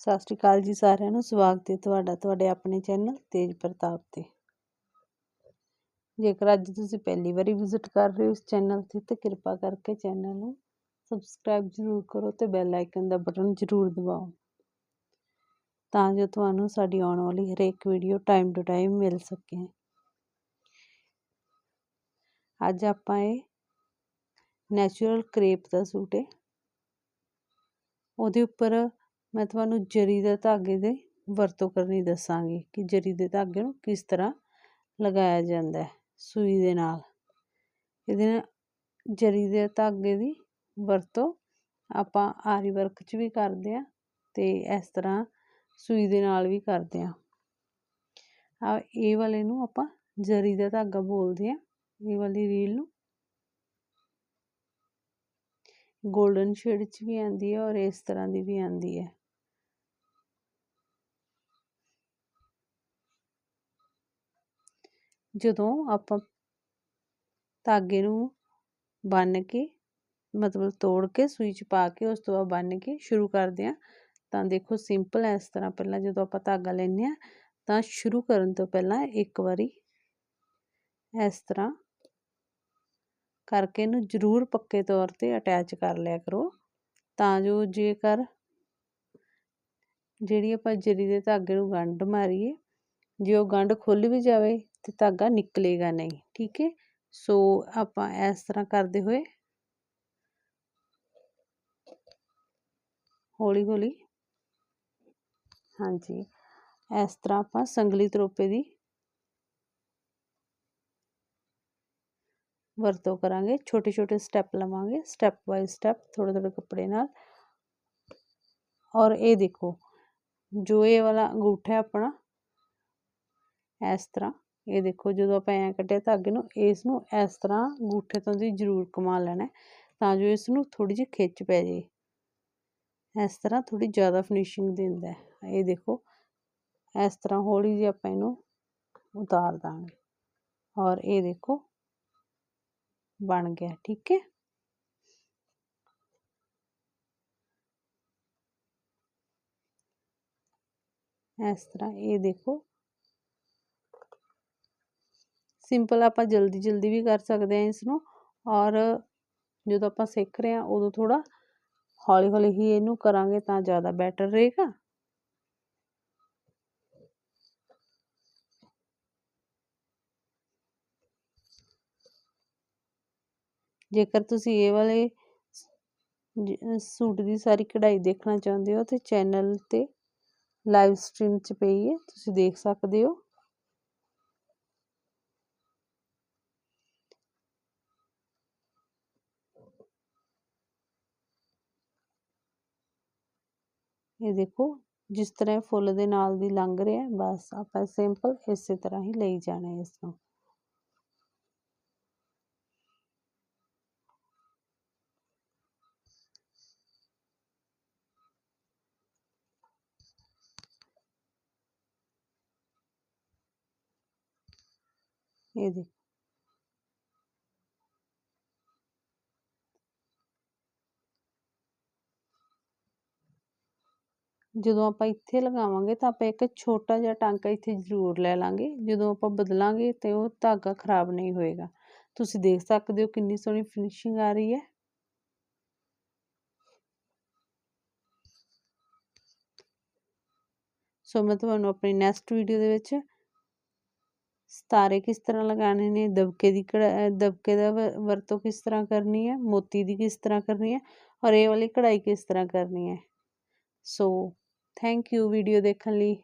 ਸਤਿ ਸ਼੍ਰੀ ਅਕਾਲ ਜੀ ਸਾਰਿਆਂ ਨੂੰ, ਸਵਾਗਤ ਹੈ ਤੁਹਾਡਾ, ਤੁਹਾਡੇ ਆਪਣੇ ਚੈਨਲ ਤੇਜ ਪ੍ਰਤਾਪ ਤੇ। ਜੇਕਰ ਅੱਜ ਤੁਸੀਂ ਪਹਿਲੀ ਵਾਰੀ ਵਿਜ਼ਿਟ ਕਰ ਰਹੇ ਹੋ ਇਸ ਚੈਨਲ ਤੇ, ਤਾਂ ਕਿਰਪਾ ਕਰਕੇ ਚੈਨਲ ਨੂੰ ਸਬਸਕ੍ਰਾਈਬ ਜ਼ਰੂਰ ਕਰੋ ਤੇ ਬੈਲ ਆਈਕਨ ਦਾ ਬਟਨ ਜ਼ਰੂਰ ਦਬਾਓ। ਤਾਂ ਜੋ ਤੁਹਾਨੂੰ ਸਾਡੀ ਆਉਣ ਵਾਲੀ ਹਰੇਕ ਵੀਡੀਓ ਟਾਈਮ ਟੂ ਟਾਈਮ ਮਿਲ ਸਕੇ। ਅੱਜ ਆਪਾਂ ਇਹ ਨੈਚੁਰਲ ਕ੍ਰੇਪ ਦਾ ਸੂਟ ਹੈ। ਉਹਦੇ ਉੱਪਰ ਮੈਂ ਤੁਹਾਨੂੰ ਜਰੀ ਦੇ ਧਾਗੇ ਦੇ ਵਰਤੋਂ ਕਰਨੀ ਦੱਸਾਂਗੀ ਕਿ ਜਰੀ ਦੇ ਧਾਗੇ ਨੂੰ ਕਿਸ ਤਰ੍ਹਾਂ ਲਗਾਇਆ ਜਾਂਦਾ ਹੈ ਸੂਈ ਦੇ ਨਾਲ। ਇਹਦੇ ਨਾਲ ਜਰੀ ਦੇ ਧਾਗੇ ਦੀ ਵਰਤੋਂ ਆਪਾਂ ਆਰੀ ਵਰਕ 'ਚ ਵੀ ਕਰਦੇ ਆ ਤੇ ਇਸ ਤਰ੍ਹਾਂ ਸੂਈ ਦੇ ਨਾਲ ਵੀ ਕਰਦੇ ਆ ਆ ਇਹ ਵਾਲੇ ਨੂੰ ਆਪਾਂ ਜਰੀ ਦਾ ਧਾਗਾ ਬੋਲਦੇ ਆ ਇਹ ਵਾਲੀ ਰੀਲ ਨੂੰ। ਗੋਲਡਨ ਸ਼ੇਡ 'ਚ ਵੀ ਆਂਦੀ ਹੈ ਔਰ ਇਸ ਤਰ੍ਹਾਂ ਦੀ ਵੀ ਆਂਦੀ ਹੈ। ਜਦੋਂ ਆਪਾਂ ਧਾਗੇ ਨੂੰ ਬੰਨ੍ਹ ਕੇ, ਮਤਲਬ ਤੋੜ ਕੇ, ਸੂਈ 'ਚ ਪਾ ਕੇ, ਉਸ ਤੋਂ ਬਾਅਦ ਬੰਨ੍ਹ ਕੇ ਸ਼ੁਰੂ ਕਰਦੇ ਹਾਂ, ਤਾਂ ਦੇਖੋ ਸਿੰਪਲ ਇਸ ਤਰ੍ਹਾਂ ਪਹਿਲਾਂ ਜਦੋਂ ਆਪਾਂ ਧਾਗਾ ਲੈਂਦੇ ਹਾਂ, ਤਾਂ ਸ਼ੁਰੂ ਕਰਨ ਤੋਂ ਪਹਿਲਾਂ ਇੱਕ ਵਾਰੀ ਇਸ ਤਰ੍ਹਾਂ ਕਰਕੇ ਇਹਨੂੰ ਜ਼ਰੂਰ ਪੱਕੇ ਤੌਰ ਤੇ ਅਟੈਚ ਕਰ ਲਿਆ ਕਰੋ, ਤਾਂ ਜੋ ਜੇਕਰ ਜਿਹੜੀ ਆਪਾਂ ਜਰੀ ਦੇ ਧਾਗੇ ਨੂੰ ਗੰਢ ਮਾਰੀਏ ਜੇ ਉਹ ਗੰਢ ਖੁੱਲ ਵੀ ਜਾਵੇ ਤੇ ਧਾਗਾ ਨਿਕਲੇਗਾ ਨਹੀਂ, ਠੀਕ ਹੈ? ਸੋ ਆਪਾਂ ਇਸ ਤਰ੍ਹਾਂ ਕਰਦੇ ਹੋਏ ਹੌਲੀ ਹੌਲੀ ਹਾਂਜੀ, ਇਸ ਤਰ੍ਹਾਂ ਆਪਾਂ ਸੰਗਲੀ ਤਰੋਪੇ ਦੀ ਵਰਤੋਂ ਕਰਾਂਗੇ। ਛੋਟੇ ਛੋਟੇ ਸਟੈਪ ਲਵਾਂਗੇ ਸਟੈਪ ਬਾਈ ਸਟੈਪ ਥੋੜੇ ਥੋੜੇ ਕੱਪੜੇ ਨਾਲ। ਔਰ ਇਹ ਦੇਖੋ, ਜੋ ਇਹ ਵਾਲਾ ਅੰਗੂਠਾ ਆਪਣਾ ਇਸ ਤਰ੍ਹਾਂ। ਇਹ ਦੇਖੋ, ਜਦੋਂ ਆਪਾਂ ਐਂ ਕੱਟਿਆ ਧਾਗੇ ਨੂੰ ਇਸ ਨੂੰ ਇਸ ਤਰ੍ਹਾਂ ਅੰਗੂਠੇ ਤੋਂ ਦੀ ਜ਼ਰੂਰ ਕਮਾ ਲੈਣਾ ਤਾਂ ਜੋ ਇਸ ਨੂੰ ਥੋੜੀ ਜਿਹੀ ਖਿੱਚ ਪੈ ਜੇ ਇਸ ਤਰ੍ਹਾਂ ਥੋੜੀ ਜ਼ਿਆਦਾ ਫਿਨਿਸ਼ਿੰਗ ਦਿੰਦਾ ਇਹ ਦੇਖੋ, ਇਸ ਤਰ੍ਹਾਂ ਹੌਲੀ ਜਿਹੀ ਆਪਾਂ ਇਹਨੂੰ ਉਤਾਰ ਦਾਂਗੇ ਔਰ ਇਹ ਦੇਖੋ, ਬਣ ਗਿਆ, ਠੀਕ ਹੈ? ਇਸ ਤਰ੍ਹਾਂ ਇਹ ਦੇਖੋ ਸਿੰਪਲ ਆਪਾਂ ਜਲਦੀ ਜਲਦੀ ਵੀ ਕਰ ਸਕਦੇ ਹਾਂ ਇਸ ਨੂੰ ਔਰ ਜਦੋਂ ਆਪਾਂ ਸਿੱਖ ਰਹੇ ਹਾਂ, ਉਦੋਂ ਥੋੜਾ ਹੌਲੀ ਹੌਲੀ ਹੀ ਇਹਨੂੰ ਕਰਾਂਗੇ ਤਾਂ ਜ਼ਿਆਦਾ ਬੈਟਰ ਰਹੇਗਾ। ਜੇਕਰ ਤੁਸੀਂ ਇਹ ਵਾਲੇ ਸੂਟ ਦੀ ਸਾਰੀ ਕਢਾਈ ਦੇਖਣਾ ਚਾਹੁੰਦੇ ਹੋ, ਤੇ ਚੈਨਲ ਤੇ ਲਾਈਵ ਸਟ੍ਰੀਮ 'ਚ ਪਈ ਹੈ, ਤੁਸੀਂ ਦੇਖ ਸਕਦੇ ਹੋ। ਇਹ ਦੇਖੋ ਜਿਸ ਤਰ੍ਹਾਂ ਫੁੱਲ ਦੇ ਨਾਲ ਦੀ ਲੰਘ ਰਿਹਾ ਬਸ ਆਪਾਂ ਸਿੰਪਲ ਇਸੇ ਤਰ੍ਹਾਂ ਹੀ ਲਈ ਜਾਣਾ ਇਸ ਨੂੰ ਇਹ ਦੇਖੋ ਜਦੋਂ ਆਪਾਂ ਇੱਥੇ ਲਗਾਵਾਂਗੇ ਤਾਂ ਆਪਾਂ ਇੱਕ ਛੋਟਾ ਜਿਹਾ ਟਾਂਕਾ ਇੱਥੇ ਜ਼ਰੂਰ ਲੈ ਲਾਂਗੇ। ਜਦੋਂ ਆਪਾਂ ਬਦਲਾਂਗੇ ਤੇ ਉਹ ਧਾਗਾ ਖਰਾਬ ਨਹੀਂ ਹੋਏਗਾ। ਤੁਸੀਂ ਦੇਖ ਸਕਦੇ ਹੋ ਕਿੰਨੀ ਸੋਹਣੀ ਫਿਨਿਸ਼ਿੰਗ ਆ ਰਹੀ ਹੈ। ਸੋ ਮੈਂ ਤੁਹਾਨੂੰ ਆਪਣੀ ਨੈਕਸਟ ਵੀਡੀਓ ਦੇ ਵਿੱਚ ਸਤਾਰੇ ਕਿਸ ਤਰ੍ਹਾਂ ਲਗਾਣੇ ਨੇ, ਦਬਕੇ ਦੀ ਦਬਕੇ ਦਾ ਵਰਤੋਂ ਕਿਸ ਤਰ੍ਹਾਂ ਕਰਨੀ ਹੈ, ਮੋਤੀ ਦੀ ਕਿਸ ਤਰ੍ਹਾਂ ਕਰਨੀ ਹੈ ਔਰ ਇਹ ਵਾਲੀ ਕਢਾਈ ਕਿਸ ਤਰ੍ਹਾਂ ਕਰਨੀ ਹੈ। ਸੋ ਥੈਂਕ ਯੂ ਵੀਡੀਓ ਦੇਖਣ ਲਈ।